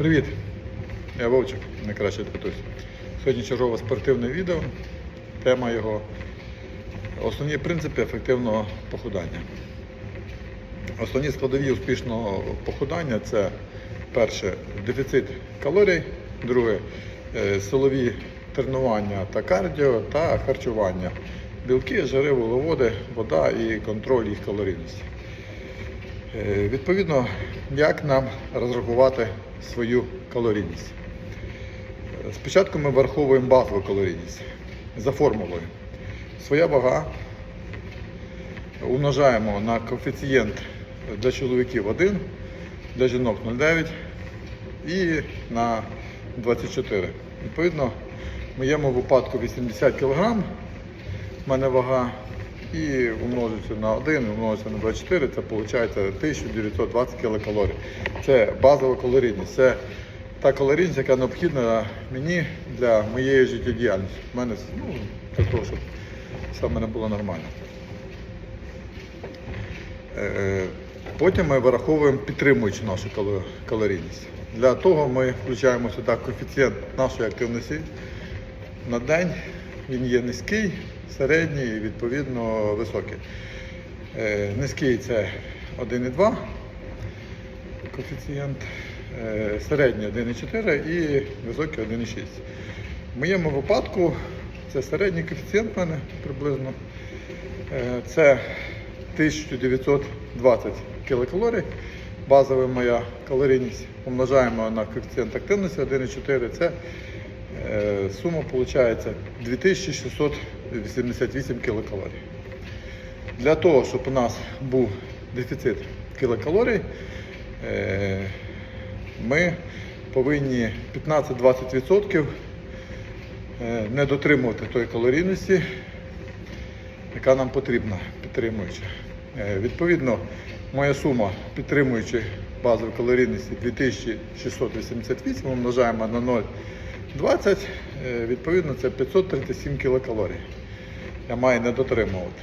Привіт! Я Вовчик, найкраще татусь. Сьогодні чергове спортивне відео. Тема його основні принципи ефективного похудання. Основні складові успішного похудання це перше дефіцит калорій, друге е, силові тренування та кардіо та харчування. Білки, жири, вуглеводи, вода і контроль їх калорійності. Е, Відповідно, як нам розрахувати свою калорійність? Спочатку ми враховуємо базову калорійність за формулою. Своя вага умножаємо на коефіцієнт для чоловіків 1, для жінок 0,9 і на 24. Відповідно, в моєму випадку 80 кг в мене вага і умножиться на 1, умножиться на 24, це виходить 1920 кілокалорій. Це базова калорійність. Це та калорійність, яка необхідна мені для моєї життєдіяльності. У мене ну, для того, щоб все в мене було нормально. Е, Потім ми вираховуємо підтримуючи нашу калорійність. Для того ми включаємо сюди коефіцієнт нашої активності на день. Він є низький, середній і відповідно високий. Е, Низький це 1,2 коефіцієнт, е, середній 1,4 і високий 1,6. В моєму випадку це середній коефіцієнт в мене приблизно. Е, Це 1920 кілокалорій. Базова моя калорійність умножаємо на коефіцієнт активності 1,4. Це Е, сума виходить 2688 кілокалорій. Для того, щоб у нас був дефіцит кілокалорій, е, ми повинні 15-20% е, не дотримувати тої калорійності, яка нам потрібна, підтримуючи. Відповідно, моя сума, підтримуючи базову калорійності 2688, умножаємо на 0. 20, е, відповідно, це 537 кілокалорій. Я маю не дотримувати.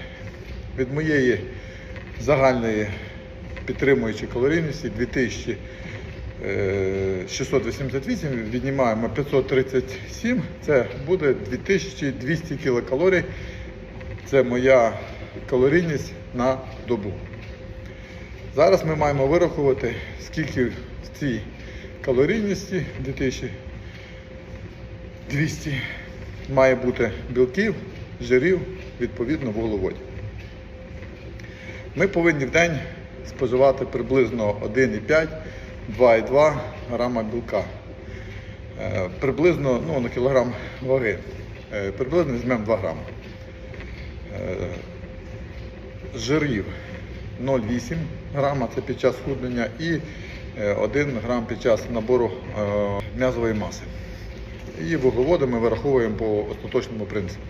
Від моєї загальної підтримуючої калорійності 2688 е, віднімаємо 537, це буде 2200 кілокалорій. Це моя калорійність на добу. Зараз ми маємо вирахувати, скільки в цій калорійності 2000 2200 має бути білків, жирів, відповідно вуглеводів. Ми повинні в день споживати приблизно 1,5-2,2 грама білка. Е, Приблизно ну, на кілограм ваги. Е, Приблизно візьмемо 2 грами. Е, Жирів 0,8 грама це під час худнення і е, 1 грам під час набору м'язової маси. І вуглеводи ми вираховуємо по остаточному принципу.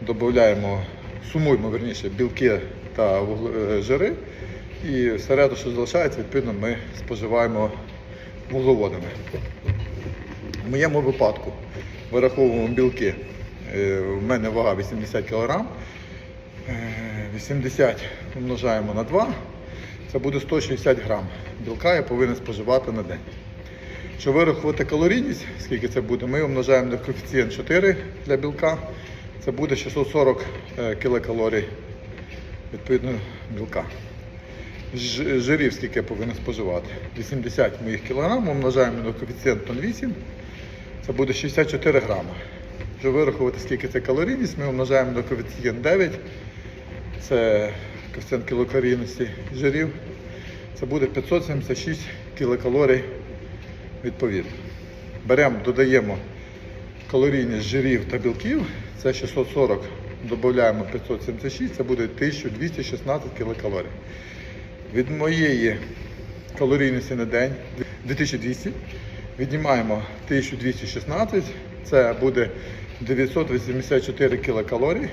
Додаємо, сумуємо верніше, білки та е, жири. І все решта, що залишається, відповідно, ми споживаємо вуглеводами. В моєму випадку вираховуємо білки. Е, У мене вага 80 кг. 80 умножаємо на 2. Це буде 160 грам білка я повинен споживати на день. Щоб вирахувати калорійність, скільки це буде, ми умножаємо на коефіцієнт 4 для білка. Це буде 640 е, кілокалорій відповідно білка. Жирів скільки я повинен споживати? 80 моїх кілограм умножаємо на коефіцієнт 0,8. Це буде 64 грами. Щоб вирахувати, скільки це калорійність, ми умножаємо на коефіцієнт 9. Це коефіцієнт кілокалорійності жирів. Це буде 576 кілокалорій відповідно. Беремо, додаємо калорійність жирів та білків. Це 640, додаємо 576, це буде 1216 кілокалорій. Від моєї калорійності на день 2200. Віднімаємо 1216, це буде 984 кілокалорій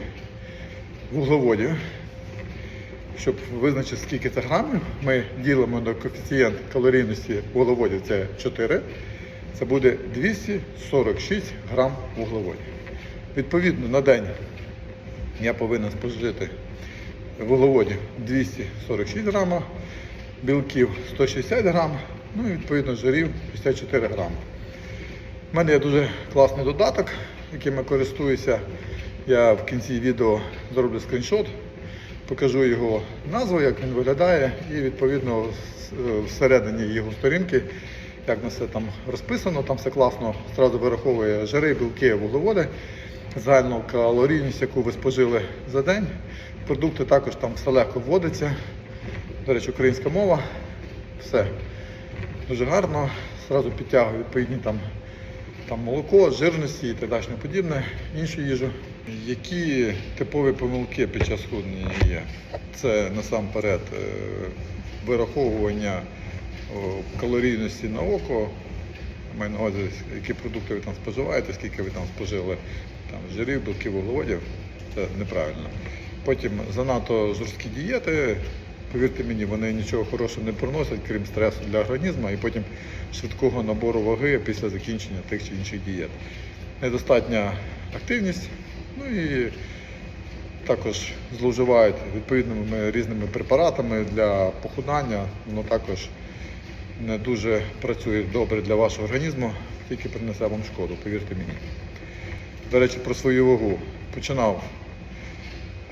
вуглеводів. Щоб визначити, скільки це грамів, ми ділимо на коефіцієнт калорійності вуглеводів, це 4. Це буде 246 грам вуглеводів. Відповідно, на день я повинен спожити вуглеводів 246 грама, білків 160 грам Ну і відповідно жирів 54 грами. У мене є дуже класний додаток, яким я користуюся. Я в кінці відео зроблю скріншот, покажу його назву, як він виглядає, і відповідно е, всередині його сторінки, як на все там розписано, там все класно, одразу вираховує жири, білки, вуглеводи, загальну калорійність, яку ви спожили за день. Продукти також там все легко вводиться. До речі, українська мова. Все дуже гарно. Зразу підтягую відповідні там, там молоко, жирності і так далі подібне, іншу їжу. Які типові помилки під час схуднення є? Це насамперед е, вираховування калорійності на око. Маю на увазі, які продукти ви там споживаєте, скільки ви там спожили там, жирів, білків, вуглеводів. Це неправильно. Потім занадто жорсткі дієти. Повірте мені, вони нічого хорошого не приносять, крім стресу для організму, і потім швидкого набору ваги після закінчення тих чи інших дієт. Недостатня активність, ну і також зловживають відповідними різними препаратами для похудання, воно також не дуже працює добре для вашого організму, тільки принесе вам шкоду, повірте мені. До речі, про свою вагу. Починав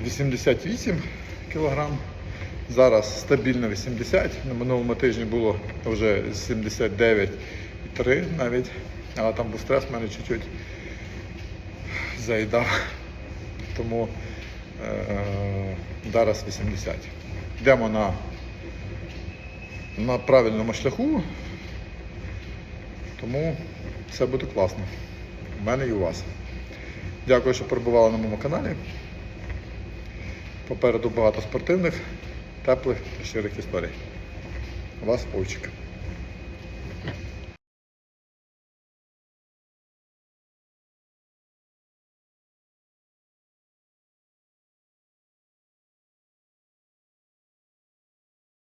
88 кг, зараз стабільно 80. На минулому тижні було вже 79,3 навіть, але там був стрес в мене чуть-чуть заїдав. Тому е, зараз 80. Йдемо на, на правильному шляху, тому все буде класно. У мене і у вас. Дякую, що перебували на моєму каналі. Попереду багато спортивних, теплих та щирих історій. Вас Вовчик.